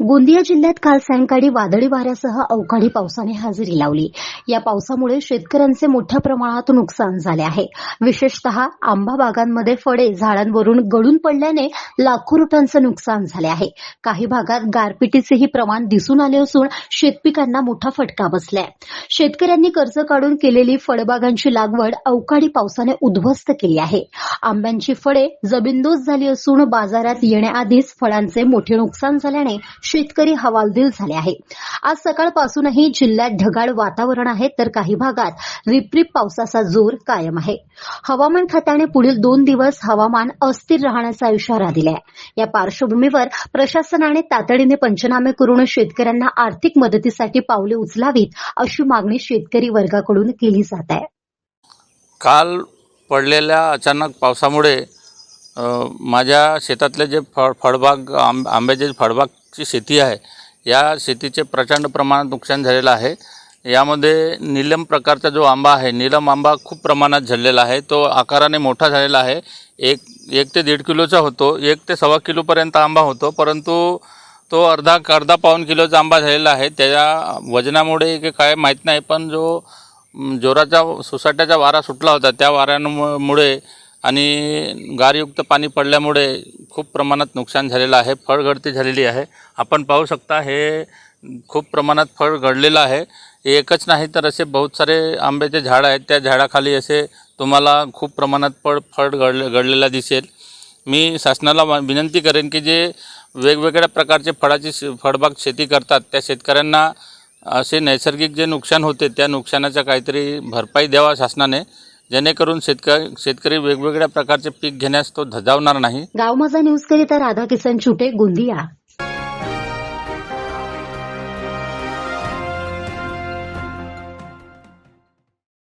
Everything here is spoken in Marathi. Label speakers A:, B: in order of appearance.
A: गोंदिया जिल्ह्यात काल सायंकाळी वादळी वाऱ्यासह अवकाळी पावसाने हजेरी लावली. या पावसामुळे शेतकऱ्यांचे मोठ्या प्रमाणात नुकसान झाले आहे. विशेषतः आंबा बागांमध्ये फळे झाडांवरून गळून पडल्याने लाखो रुपयांचं नुकसान झाले आहे. काही भागात गारपिटीचेही प्रमाण दिसून आले असून शेतपिकांना मोठा फटका बसलाय. शेतकऱ्यांनी कर्ज काढून केलेली फळबागांची लागवड अवकाळी पावसाने उद्ध्वस्त केली आहे. आंब्यांची फळे जमीनदोज झाली असून बाजारात येण्याआधीच फळांचे मोठे नुकसान झाल्याने शेतकरी हवालदिल झाले आहे. आज सकाळपासूनही जिल्ह्यात ढगाळ वातावरण आहे तर काही भागात रिपरिप पावसाचा जोर कायम आहे. हवामान खात्याने पुढील दोन दिवस हवामान अस्थिर राहण्याचा इशारा दिला आहे या पार्श्वभूमीवर प्रशासनाने तातडीने पंचनामे करून शेतकऱ्यांना आर्थिक मदतीसाठी पावले उचलावीत अशी मागणी शेतकरी वर्गाकडून केली जात आहे.
B: काल पडलेल्या अचानक पावसामुळे माझ्या शेतातले जे फळ फळबाग आंब आंब्याचे फळबागची शेती आहे या शेतीचे प्रचंड प्रमाणात नुकसान झालेलं आहे. यामध्ये नीलम प्रकारचा जो आंबा आहे नीलम आंबा खूप प्रमाणात झालेला आहे. तो आकाराने मोठा झालेला आहे. एक एक ते दीड किलोचा होतो. एक ते सव्वा किलोपर्यंत आंबा होतो. परंतु तो अर्धा अर्धा पाऊन किलोचा आंबा झालेला आहे. त्याच्या वजनामुळे की काय माहीत नाही पण जो जोराचा सोसाट्याचा वारा सुटला होता त्या वाऱ्यांमुळे आणि गारयुक्त पाणी पडल्यामुळे खूप प्रमाणात नुकसान झालेलं आहे. फळगळती झालेली आहे. आपण पाहू शकता हे खूप प्रमाणात फळ घडलेलं आहे. एकच नाही तर असे बहुत सारे आंब्याचे झाड आहेत. त्या झाडाखाली असे तुम्हाला खूप प्रमाणात फळ फळ घडले घडलेला दिसेल. मी शासनाला विनंती करेन की जे वेगवेगळ्या प्रकारचे फळाची शे- फळबाग शेती करतात त्या शेतकऱ्यांना असे नैसर्गिक जे नुकसान होते त्या नुकसानाचा काहीतरी भरपाई द्यावा शासनाने जेणेकरून शेतकरी शेतकरी वेगवेगळ्या प्रकारचे पीक घेण्यास तो धजावणार नाही.
A: गाव माझा न्यूज करिता राधा किसन छुटे गोंदिया.